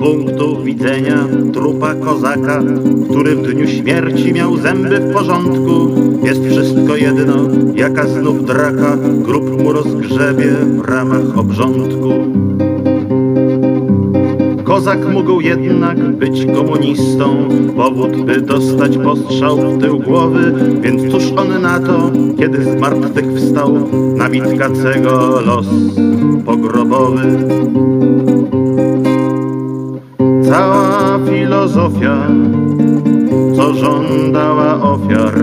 punktu widzenia trupa kozaka, który w dniu śmierci miał zęby w porządku, jest wszystko jedno, jaka znów draka grób mu rozgrzebie w ramach obrządku. Kozak mógł jednak być komunistą, powód by dostać postrzał w tył głowy, więc cóż on na to, kiedy z martwych wstał na Witkacego los pogrobowy. Filozofia, co żądała ofiar,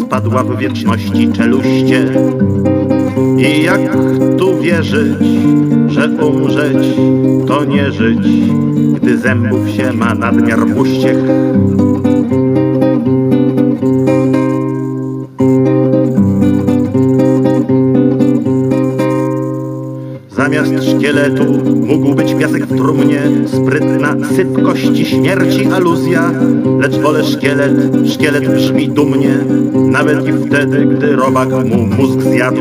spadła w wieczności czeluście. I jak tu wierzyć, że umrzeć to nie żyć, gdy zębów się ma nadmiar w Zamiast szkieletu mógł być piasek w trumnie, sprytna sypkości śmierci aluzja, lecz wolę szkielet, szkielet brzmi dumnie, nawet i wtedy, gdy robak mu mózg zjadł.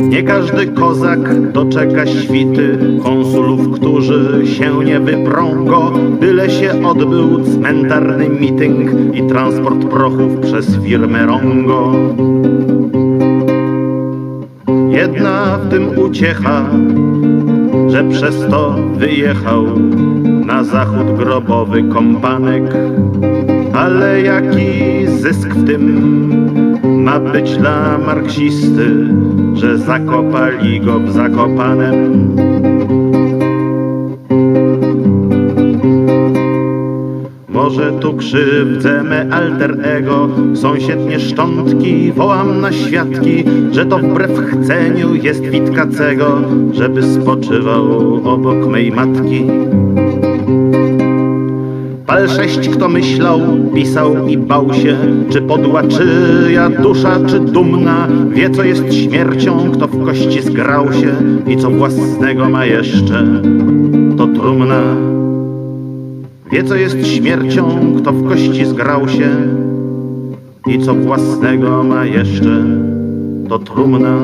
Nie każdy kozak doczeka świty konsulów, którzy się nie wyprą go, byle się odbył cmentarny mityng i transport prochów przez firmę Rongo. Jedna w tym uciecha, że przez to wyjechał na zachód grobowy kompanek. Ale jaki zysk w tym ma być dla marksisty, że zakopali go w Zakopanem? Może tu krzywdzę me alter ego, sąsiednie szczątki, wołam na świadki, że to wbrew chceniu jest Witkacego, żeby spoczywał obok mej matki. Pal sześć, kto myślał, pisał i bał się, czy podła czyja dusza, czy dumna, wie co jest śmiercią, kto w kości zgrał się i co własnego ma jeszcze, to trumna. Wie co jest śmiercią, kto w kości zgrał się i co własnego ma jeszcze, to trumna.